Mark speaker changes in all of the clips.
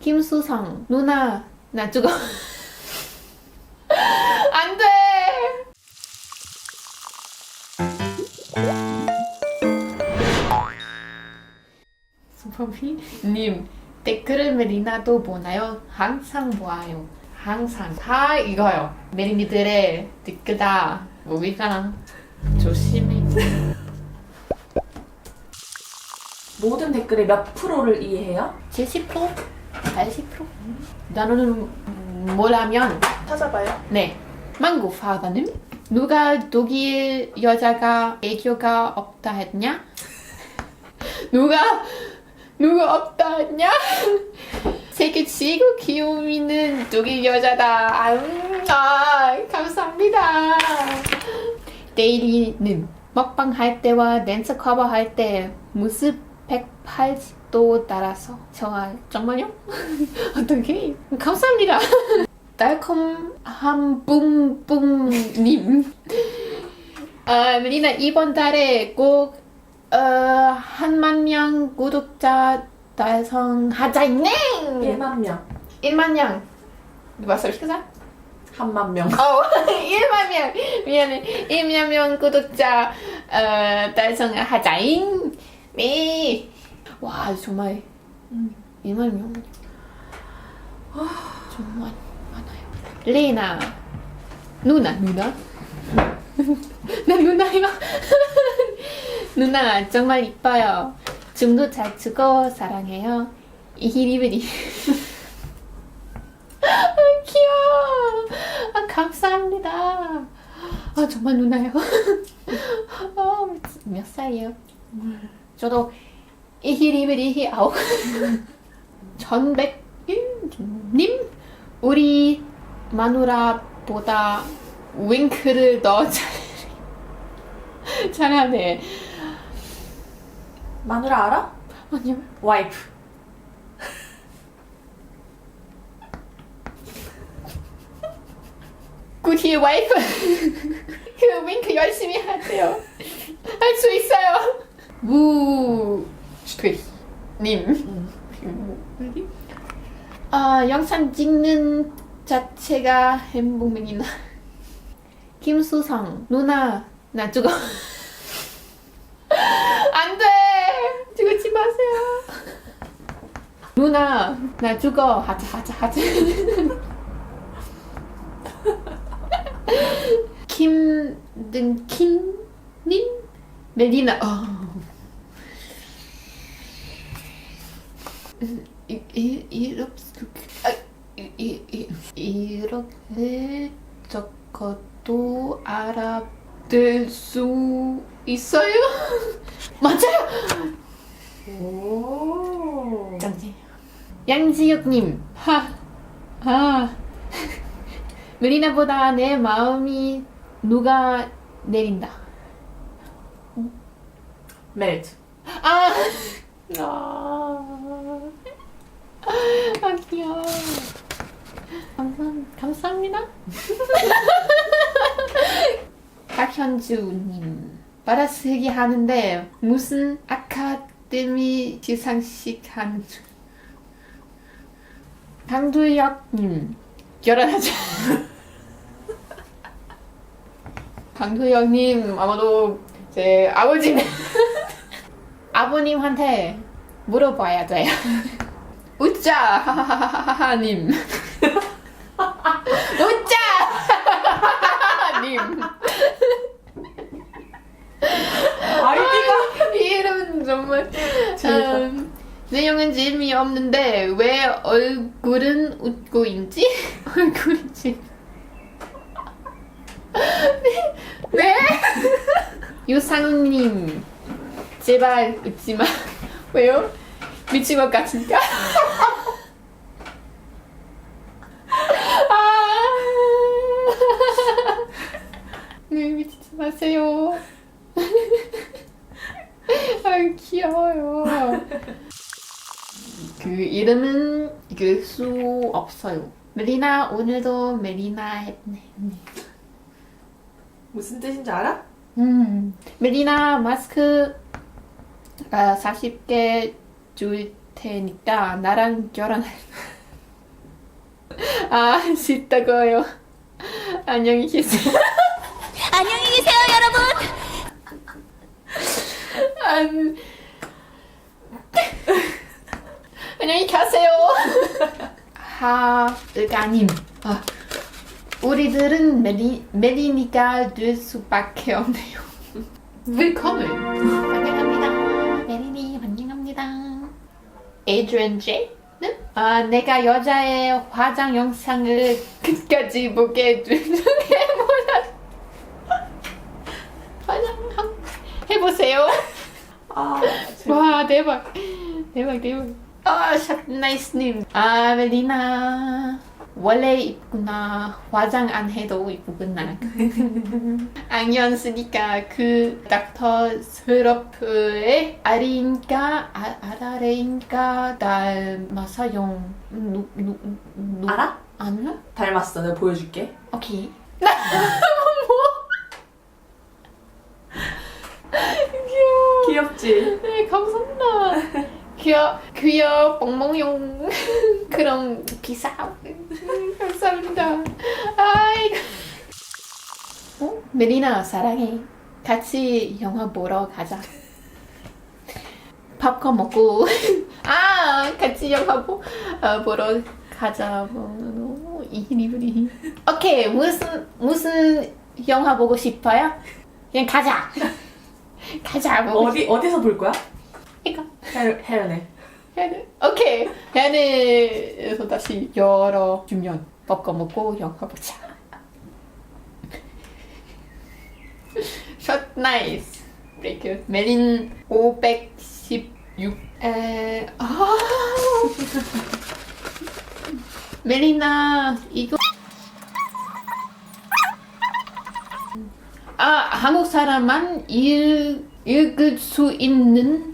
Speaker 1: 김수성. 누나 나 죽어. 안돼! 수범이님 댓글을 메리나도 보나요? 항상 보아요. 항상. 다 이거요. 메리니들의 댓글 다. 우리가 조심해.
Speaker 2: 모든 댓글의 몇 프로를 이해해요?
Speaker 1: 70%? 80%? 나는 뭐라면
Speaker 2: 찾아봐요.
Speaker 1: 네 망고 파더는 누가 독일 여자가 애교가 없다 했냐? 누가 누가 없다 했냐? 세계 최고 귀요미는 독일 여자다. 아, 음, 아 감사합니다. 데일리는 먹방 할 때와 댄스 커버 할때 모습 180 도 따라서 좋아요. 정말요? 어떻게? 감사합니다. 달콤한 뿡뿡님. 아, 메리나 이번 달에 꼭 어, 한만 명 구독자 달성하자 네!
Speaker 2: 1만 명.
Speaker 1: 1만 명. Ich gesagt?
Speaker 2: 한만 명.
Speaker 1: 어, 1만 명. 미안해. 1만 명 구독자 어, 달성하자잉. 네. 와, 정말
Speaker 2: 음.
Speaker 1: 1만 명. 정말 많아요. 레나. 누나, 누나. 나 누나요. 누나 정말 이뻐요. 춤도 잘 추고 사랑해요. 이히리브리. 아, 귀여워. 아, 감사합니다. 아, 정말 누나요. 아, 몇 살이에요? 저도 이히 리브리 아홉. 전백님 우리 마누라보다 윙크를 더 잘, 잘하네.
Speaker 2: 마누라 알아?
Speaker 1: 아니요.
Speaker 2: 와이프.
Speaker 1: 구디의 와이프 그 윙크 열심히 하세요. 할 수 있어요. 무 님. 아 영상 찍는 자체가 행복입니다. 김수성 누나 나 죽어. 안돼 죽지 마세요. 누나 나 죽어 하자 하자 하자. 김든킴님 메리나 어. 이, 이, 이렇게 아, 이, 이, 이, 이렇게 적어도 알아들 수 있어요? 맞아요.
Speaker 2: 오.
Speaker 1: 짱지. 양지혁님 하, 아 메리나보다 내 마음이 누가 내린다.
Speaker 2: 멜트.
Speaker 1: 아, 아, 아 귀여워. 감사, 감사합니다. 박현주님 받아쓰기 하는데 무슨 아카데미 시상식 하는 중. 강두혁님 결혼하자. 강두혁님 아마도 제 아버지는 아버님한테 물어봐야 돼요. 웃자 하하하하님. 웃자 님.
Speaker 2: 아이디가.
Speaker 1: 이 이름은 정말. 음, 내용은 재미없는데 왜 얼굴은 웃고 있지? 얼굴이지. 네? 유상우님 제발 웃지 마. 왜요? 미친 것 같으니까. 아. 네 미치지 마세요. 아 귀여워요. 그 이름은 읽을 수 없어요. 메리나 오늘도 메리나 했네.
Speaker 2: 무슨 뜻인지 알아?
Speaker 1: 음 메리나 마스크 아, 40개 줄 테니까 나랑 결혼할 아, 싫다고요. 안녕히 계세요.
Speaker 3: 안녕히 계세요, 여러분.
Speaker 1: 안... 안녕히 가세요. 하의가님. 아, 우리들은 메리, 메리니까 될 수밖에 없네요. willkommen. Adrian J. 는 아, 내가 여자의 화장 영상을 끝까지 보게 게 몰라. 화장 한- 해보세요.
Speaker 2: 아,
Speaker 1: 와 대박 대박 대박 아 샷나이스님 아 멜리나 원래 이쁘구나 화장 안 해도 이쁘구나 안경 쓰니까 그 닥터 스러프의 아린가 아, 아라레인가 닮아서용 누, 누, 누,
Speaker 2: 알아?
Speaker 1: 알아?
Speaker 2: 닮았어. 내가 보여줄게.
Speaker 1: 오케이 귀여워
Speaker 2: 귀엽지?
Speaker 1: 네, 감사합니다. 귀여, 귀여, 멍멍용. 그럼 비싸. 음, 감사합니다. 아이고. 어? 메리나, 사랑해. 같이 영화 보러 가자. 팝콘 먹고. 아, 같이 영화 보, 어, 보러 가자. 뭐, 이리브리. 오케이, 무슨, 무슨 영화 보고 싶어요? 그냥 가자. 가자. 뭐.
Speaker 2: 어디 어디서 볼 거야? 헬 헬네.
Speaker 1: 해는 오케이. 해는에서 다시 열어주면 popcorn 먹고 영화 보자. 샷 나이스 브레이크 메린 516 에... 아. 메리나 이거. 아 한국 사람만 읽, 읽을 수 있는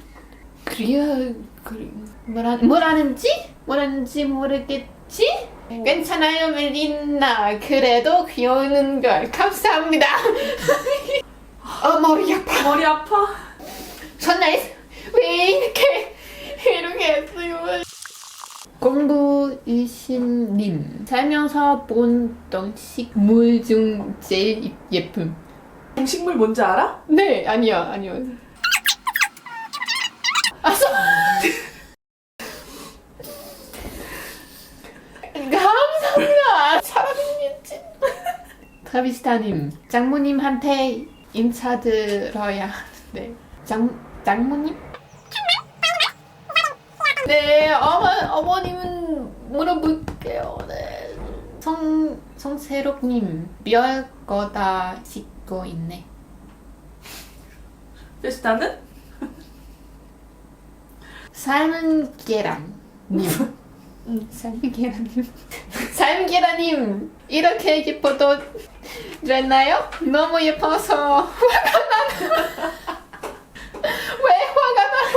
Speaker 1: 그래야 그 뭐라 뭐라는지? 뭐라는지 모르겠지? 괜찮아요 멜린나. 그래도 귀여우는 걸 감사합니다. 어 머리 아파.
Speaker 2: 머리 아파.
Speaker 1: 선나이스 왜 이렇게 이렇게 했어요? 공부이신님 살면서 본 동식물 중 제일 예쁨.
Speaker 2: 식물 뭔지 알아?
Speaker 1: 네 아니요 아니요 아서 감사합니다 사람이겠지 타비스타님 장모님한테 인사드려야 네 장, 장모님? 네 어머, 어머님은 물어볼게요 네. 성, 성세록님 별 거다 씻고 있네
Speaker 2: 페스타는?
Speaker 1: 삶은 계란님. 응, 삶은 계란님. 삶은 계란님. 이렇게 예뻐도 됐나요? 너무 예뻐서 화가 나요. 왜 화가 나요?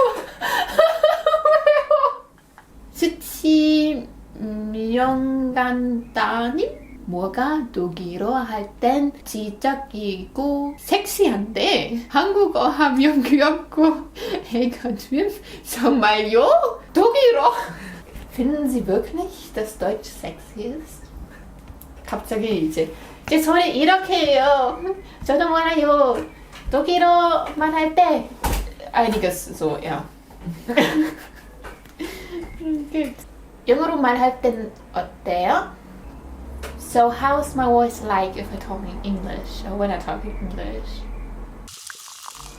Speaker 1: 수치 명간다님? 뭐가 독일어 할 땐 지적이고 섹시한데 한국어 하면 귀엽고 좀 정말요? 독일어? Finden Sie wirklich, dass Deutsch sexy ist? 갑자기 이제 제 소리 이렇게 해요. 저도 몰라요. 독일어만 할 때 einiges so, ja. 그 영어로 말할 땐 어때요? So how's my voice like if I talk in English or when I talk in English?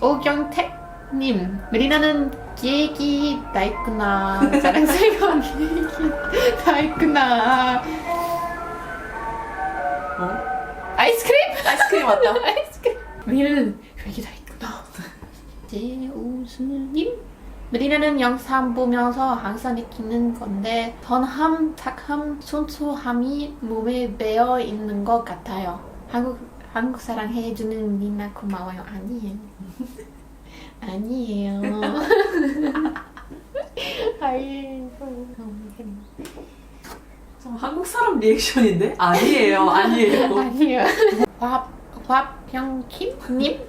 Speaker 1: 오경택님, 메리나는 계획이 다 있구나. 자랑스러운 계획이 다 있구나.
Speaker 2: 어?
Speaker 1: 아이스크림?
Speaker 2: 아이스크림 왔다.
Speaker 1: 아이스크림. 메리나는 계획이 다 있구나. 제우스님, 메리나는 영상 보면서 항상 느끼는 건데 선함, 착함, 순수함이 몸에 배어 있는 것 같아요. 한국 한국 사랑 해주는 니나 고마워요. 아니에요. 아니에요. 아이고.
Speaker 2: 한국 사람 리액션인데? 아니에요, 아니에요.
Speaker 1: 아니에요. 화 화평킴님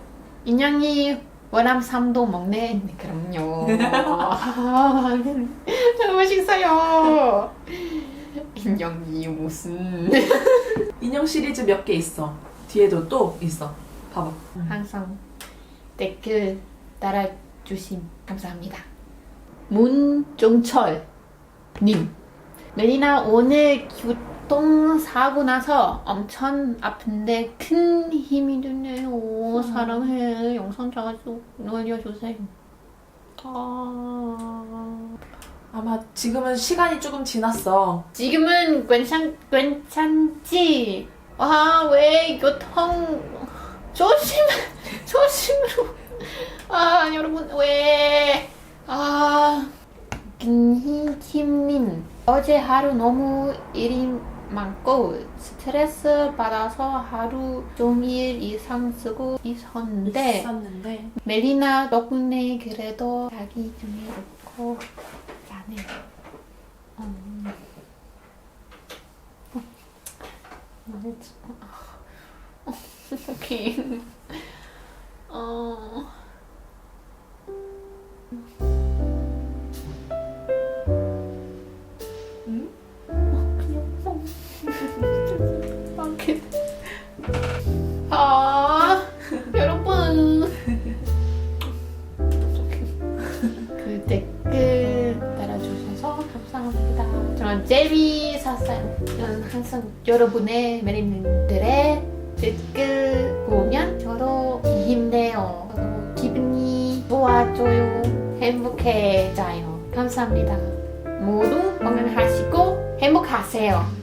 Speaker 1: 인형이 월남삼도 먹네. 네, 그럼요. 아, 너무 맛있어요. 인형이 무슨
Speaker 2: 인형 시리즈 몇 개 있어. 뒤에도 또 있어. 봐봐.
Speaker 1: 항상 댓글 달아주심 감사합니다. 문종철 님 메리나 오늘 교통사고 나서 엄청 아픈데 큰 힘이 드네요. 사랑해. 영상 자주 올려주세요. 아...
Speaker 2: 아마 지금은 시간이 조금 지났어.
Speaker 1: 지금은 괜찮, 괜찮지? 아, 왜 교통 조심, 조심으로. 아, 여러분, 왜. 아, 김희킴님. 어제 하루 너무 일이 많고 스트레스 받아서 하루 종일 이상 쓰고 있었는데
Speaker 2: 있었는데
Speaker 1: 멜리나 덕분에 그래도 자기 중에 좋고 잘하네. 어. 어. 뭐지? 어. 오케이. 어. 여러분의 매니들의 댓글 보면 저도 힘내요. 저도 기분이 좋아져요. 행복해져요. 감사합니다. 모두 건강하시고 행복하세요.